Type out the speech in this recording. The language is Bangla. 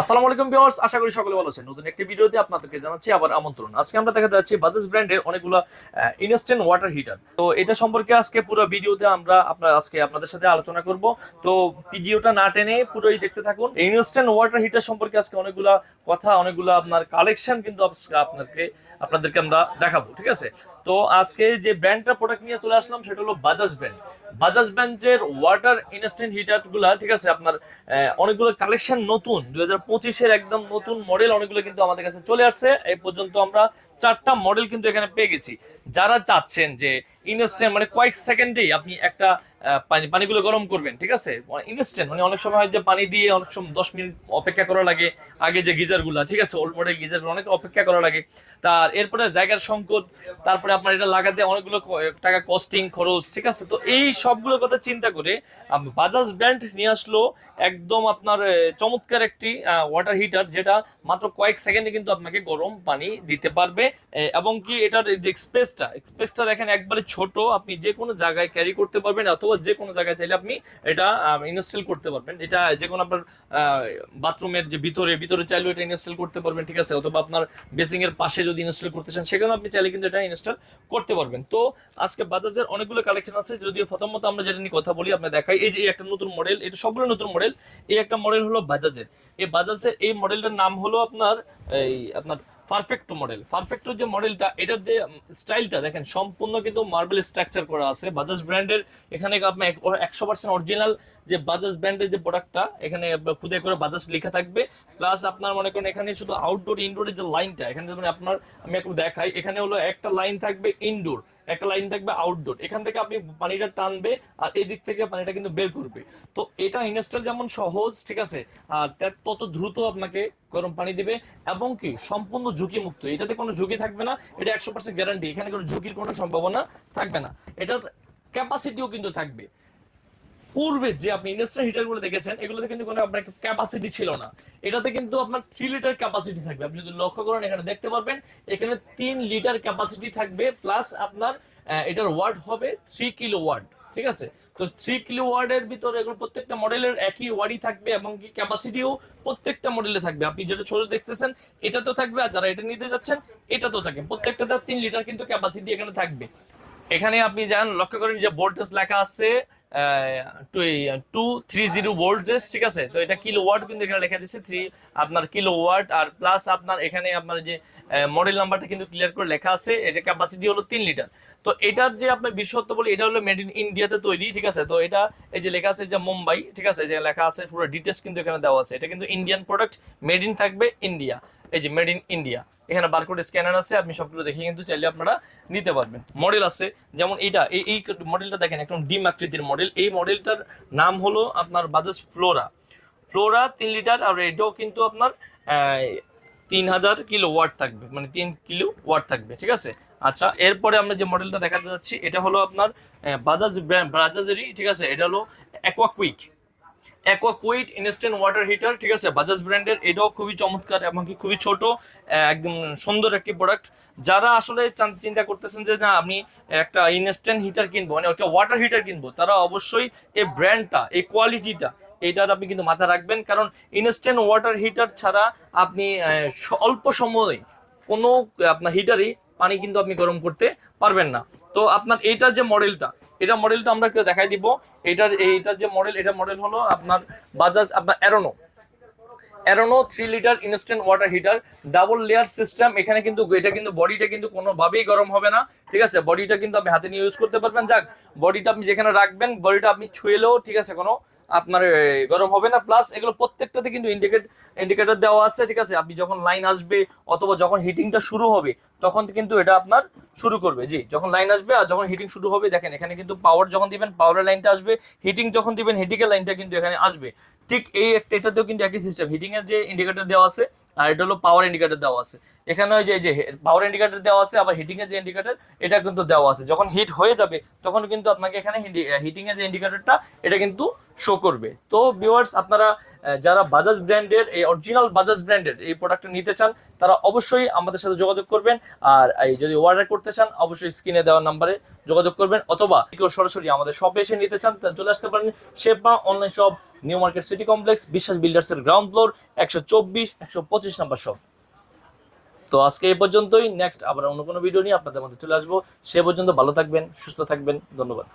আসসালামু আলাইকুম ভিউয়ার্স, আশা করি সকলে ভালো আছেন। নতুন একটি ভিডিওতে আপনাদেরকে জানাচ্ছি আবার আমন্ত্রণ। আজকে আমরা দেখাতে যাচ্ছি বাজাজ ব্র্যান্ডের অনেকগুলো ইনস্ট্যান্ট ওয়াটার হিটার তো এটা সম্পর্কে আজকে পুরো ভিডিওতে আমরা আপনার, আজকে আপনাদের সাথে আলোচনা করব। তো ভিডিওটা না টেনে পুরোই দেখতে থাকুন। ইনস্ট্যান্ট ওয়াটার হিটার সম্পর্কে আজকে অনেকগুলা কথা, অনেকগুলো আপনার কালেকশন কিন্তু আপনাকে, আপনাদেরকে আমরা দেখাবো, ঠিক আছে? তো আজকে যে ব্র্যান্ডটা প্রোডাক্ট নিয়ে চলে আসলাম, সেটা হলো বাজাজ ব্র্যান্ড বাজাজ ব্র্যান্ডের ওয়াটার ইনস্ট্যান্ট হিটারগুলা, ঠিক আছে, আপনার অনেকগুলো কালেকশন নতুন, দুই হাজার পঁচিশের একদম নতুন মডেল অনেকগুলো কিন্তু আমাদের কাছে চলে আসছে। এই পর্যন্ত আমরা চারটা মডেল কিন্তু এখানে পেয়ে গেছি। যারা চাচ্ছেন যে ইনস্ট্যান্ট মানে কয়েক সেকেন্ডেই আপনি একটা পানি, পানিগুলো গরম করবেন, ঠিক আছে? ইনস্ট্যান্ট মানে অনেক সময় হয় যে পানি দিয়ে অনেক সময় দশ মিনিট অপেক্ষা করা লাগে, আগে যে গিজারগুলা ঠিক আছে? ওল্ড মডেল গিজার অনেক অপেক্ষা করা লাগে। তার, এরপরে জায়গার সংকট, তারপরে আপনার এটা লাগাতে অনেকগুলো টাকা কস্টিং খরচ, ঠিক আছে? তো এই সবগুলো কথা চিন্তা করে বাজাজ ব্র্যান্ড নিয়ে আসলো একদম আপনার চমৎকার একটি ওয়াটার হিটার যেটা মাত্র কয়েক সেকেন্ডে কিন্তু আপনাকে গরম পানি দিতে পারবে এবং কি এটার যে এক্সপ্রেসটা এক্সপ্রেসটা দেখেন একবারে ছোট, আপনি যে কোনো জায়গায় ক্যারি করতে পারবেন অথবা যে কোনো জায়গায় চাইলে আপনি এটা ইনস্টল করতে পারবেন। এটা যে কোনো আপনার বাথরুমের যে ভিতরে ভিতরে চাইলেও এটা ইনস্টল করতে পারবেন, ঠিক আছে? অথবা আপনার বেসিং এর পাশে যদি ইনস্টল করতে চান সেখানে আপনি চাইলে কিন্তু এটা ইনস্টল করতে পারবেন। তো আজকে বাজাজের অনেকগুলো কালেকশন আছে, যদিও প্রথমত আমরা যেটা নিয়ে কথা বলি আপনি দেখাই। এই যে একটা নতুন মডেল এটা সবগুলো নতুন মডেল এই একটা মডেল হলো বাজাজের। এই বাজাজের এই মডেলটার নাম হলো আপনার, এই আপনার পারফেক্টো মডেল পারফেক্টো যে মডেলটা এটার যে স্টাইলটা দেখেন, সম্পূর্ণ কিন্তু মার্বেল স্ট্রাকচার করা আছে। বাজাজ ব্র্যান্ডের এখানে আপনার একশো পার্সেন্ট অরিজিনাল যে বাজাজ ব্র্যান্ডের যে প্রোডাক্টটা এখানে খুদে করে বাজাজ লেখা থাকবে। প্লাস আপনার মনে করেন, এখানে শুধু আউটডোর ইনডোরের যে লাইনটা এখানে যেমন আপনার, আমি একটু দেখাই, এখানে হলো একটা লাইন থাকবে ইনডোর একটা লাইন থাকবে আউটডোর এখান থেকে আপনি পানিটা টানবে আর এদিক দিক থেকে পানিটা কিন্তু বের করবে। তো এটা ইনস্টল যেমন সহজ, ঠিক আছে? আর তত দ্রুত আপনাকে গরম পানি দিবে এবং কি, সম্পূর্ণ ঝুঁকি মুক্ত এটাতে কোনো ঝুঁকি থাকবে না, এটা একশো পার্সেন্ট গ্যারান্টি এখানে কোনো ঝুঁকির কোনো সম্ভাবনা থাকবে না। এটার ক্যাপাসিটিও কিন্তু থাকবে। পূর্বে যে আপনি ইন্ডাস্ট্রিয়াল হিটারগুলো দেখেছেন, এগুলোতে কিন্তু কোনো আপনার ক্যাপাসিটি ছিল না। এটাতে কিন্তু আপনার থ্রি লিটার ক্যাপাসিটি থাকবে। আপনি যদি লক্ষ্য করেন, এখানে দেখতে পারবেন, এখানে তিন লিটার ক্যাপাসিটি থাকবে প্লাস আপনার এটার ওয়ার্ড হবে থ্রি কিলো ওয়ার্ড ঠিক আছে? তো থ্রি কিলো ওয়ার্ডের ভিতরে এগুলো প্রত্যেকটা মডেলের একই ওয়ার্ডই থাকবে, এবং কি ক্যাপাসিটিও প্রত্যেকটা মডেলে থাকবে। আপনি যেটা ছোট দেখতেছেন এটা তো থাকবে, আর যারা এটা নিতে যাচ্ছেন এটা তো থাকবে প্রত্যেকটাতে তিন লিটার কিন্তু ক্যাপাসিটি এখানে থাকবে। এখানে আপনি যান, লক্ষ্য করেন যে ভোল্টেজ লেখা আছে টু থ্রি জিরো ভোল্টেজ ঠিক আছে? তো এটা কিলো ওয়াট কিন্তু এখানে লেখা দিচ্ছে থ্রি আপনার কিলো ওয়াট আর প্লাস আপনার এখানে আপনার যে মডেল নাম্বারটা কিন্তু ক্লিয়ার করে লেখা আছে, এটা ক্যাপাসিটি হলো তিন লিটার তো এটার যে আপনার বিশেষত্ব বলি, এটা হলো মেড ইন ইন্ডিয়াতে তৈরি, ঠিক আছে? তো এটা এই যে লেখা আছে যে মুম্বাই, ঠিক আছে? যে লেখা আছে, পুরো ডিটেলস কিন্তু এখানে দেওয়া আছে। এটা কিন্তু ইন্ডিয়ান প্রোডাক্ট মেড ইন থাকবে ইন্ডিয়া এই যে মেড ইন ইন্ডিয়া। এখানে বারকোড স্ক্যানার আছে, আপনি সবগুলো দেখে কিন্তু চাইলে আপনারা নিতে পারবেন। মডেল আছে, যেমন এইটা, এই এই মডেলটা দেখেন, একদম ডিম আকৃতির মডেল এই মডেলটার নাম হলো আপনার বাজাজ ফ্লোরা। ফ্লোরা তিন লিটার আর এটাও কিন্তু আপনার তিন হাজার কিলো ওয়াট থাকবে মানে তিন কিলো ওয়াট থাকবে, ঠিক আছে? আচ্ছা এরপরে আমরা যে মডেলটা দেখাতে যাচ্ছি, এটা হলো আপনার বাজাজ ব্র্যান্ড, বাজাজেরই, ঠিক আছে? এটা হলো aqua quick aqua quick instant water heater ঠিক আছে? বাজাজ ব্র্যান্ডের এটাও খুবই চমৎকার এবং কি খুবই ছোট, একদম সুন্দর একটি প্রোডাক্ট যারা আসলে চিন্তা করতেছেন যে না, আমি একটা ইনস্ট্যান্ট হিটার কিনবো মানে একটা ওয়াটার হিটার কিনবো, তারা অবশ্যই এই ব্র্যান্ডটা এই কোয়ালিটিটা এটার আপনি কিন্তু মাথায় রাখবেন। কারণ ইনস্ট্যান্ট ওয়াটার হিটার ছাড়া আপনি অল্প সময়ে কোনো আপনার হিটারই পানি কিন্তু আপনি গরম করতে পারবেন না। তো আপনার এইটার যে মডেলটা, এটা মডেলটা আমরা কেউ দেখাই দিব। এটার এইটার যে মডেল, এটা মডেল হলো আপনার বাজাজ আপনার অ্যারোনো অ্যারোনো three litre instant water heater double layer system এখানে কিন্তু, এটা কিন্তু বডিটা কিন্তু কোনোভাবেই গরম হবে না, ঠিক আছে? বডিটা কিন্তু আপনি হাতে নিয়ে ইউজ করতে পারবেন। যাক বডিটা আপনি যেখানে রাখবেন বডিটা আপনি ছুঁয়েলেও ঠিক আছে? কোনো আপনার গরম হবে না প্লাস এগুলো প্রত্যেকটাতে কিন্তু ইন্ডিকেট ইন্ডিকেটর দেওয়া আছে, ঠিক আছে? আপনি যখন লাইন আসবে অথবা যখন হিটিংটা শুরু হবে, তখন কিন্তু এটা আপনার শুরু করবে। জি, যখন লাইন আসবে আর যখন হিটিং শুরু হবে, দেখেন এখানে কিন্তু পাওয়ার যখন দিবেন পাওয়ারের লাইনটা আসবে হিটিং যখন দিবেন হিটিং এর লাইনটা কিন্তু এখানে আসবে। ঠিক এই একটা এটাতেও কিন্তু একই সিস্টেম হিটিং এর যে ইন্ডিকেটর দেওয়া আছে, আর এটা হলো পাওয়ার ইন্ডিকেটর দেওয়া আছে। এখানে ওই যে যে পাওয়ার ইন্ডিকেটর দেওয়া আছে, আবার হিটিং এর যে ইন্ডিকেটর এটা কিন্তু দেওয়া আছে। যখন হিট হয়ে যাবে, তখন কিন্তু আপনাকে এখানে হিটিং এর যে ইন্ডিকেটরটা এটা কিন্তু শো করবে। তো ভিউয়ার্স আপনারা যারা বাজাজ ব্র্যান্ডের এই অরিজিনাল বাজাজ ব্র্যান্ডের এই প্রোডাক্টটা নিতে চান, তারা অবশ্যই আমাদের সাথে যোগাযোগ করবেন। আর এই যদি অর্ডার করতে চান, অবশ্যই স্ক্রিনে দেওয়া নাম্বারে যোগাযোগ করবেন, অথবা কেউ সরাসরি আমাদের শপে এসে নিতে চান চলে আসতে পারেন শেপা online shop New Market City Complex Biswas builders এর গ্রাউন্ড ফ্লোর একশো চব্বিশ, একশো পঁচিশ নাম্বার শপ তো আজকে এই পর্যন্তই। নেক্সট আবার অন্য কোনো ভিডিও নিয়ে আপনাদের মধ্যে চলে আসব। সে পর্যন্ত ভালো থাকবেন, সুস্থ থাকবেন। ধন্যবাদ।